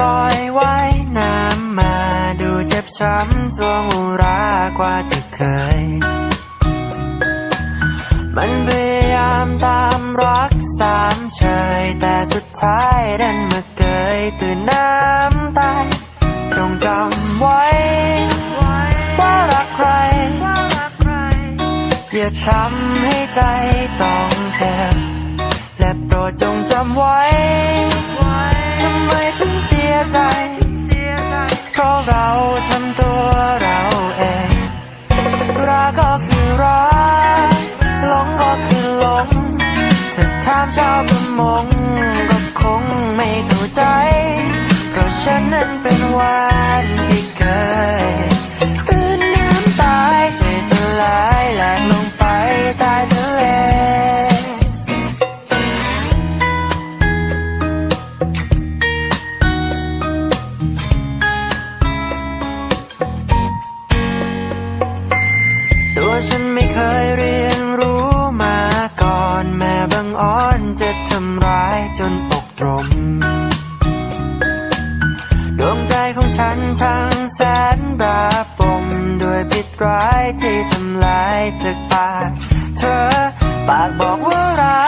ลอยว่ายน้ำมาดูเจ็บช้ำสวงอุรากว่าจะเคย มันพยายามตามรักสามเฉย แต่สุดท้ายดันมาเกยตื่นน้ำตายจงจำไว้ ว่ารักใคร อย่าทำให้ใจต้องเจ็บและโปรดจงจำไว้ ทำไมถึง ยใจเพราะเราทำตัวเราเอง รักก็คือรักหลงก็คือหลงถ้าถามชาวประมงก็คงไม่เข้าใจเพราะฉันนั้นเป็นวาย ฉันไม่เคยเรียนรู้มาก่อน แม่บังอ้อนจะทำร้ายจนอกตรม ดวงใจของฉันช่างแสนระปมด้วยพิษร้ายที่ทำลายจากปากเธอ ปากบอกว่ารัก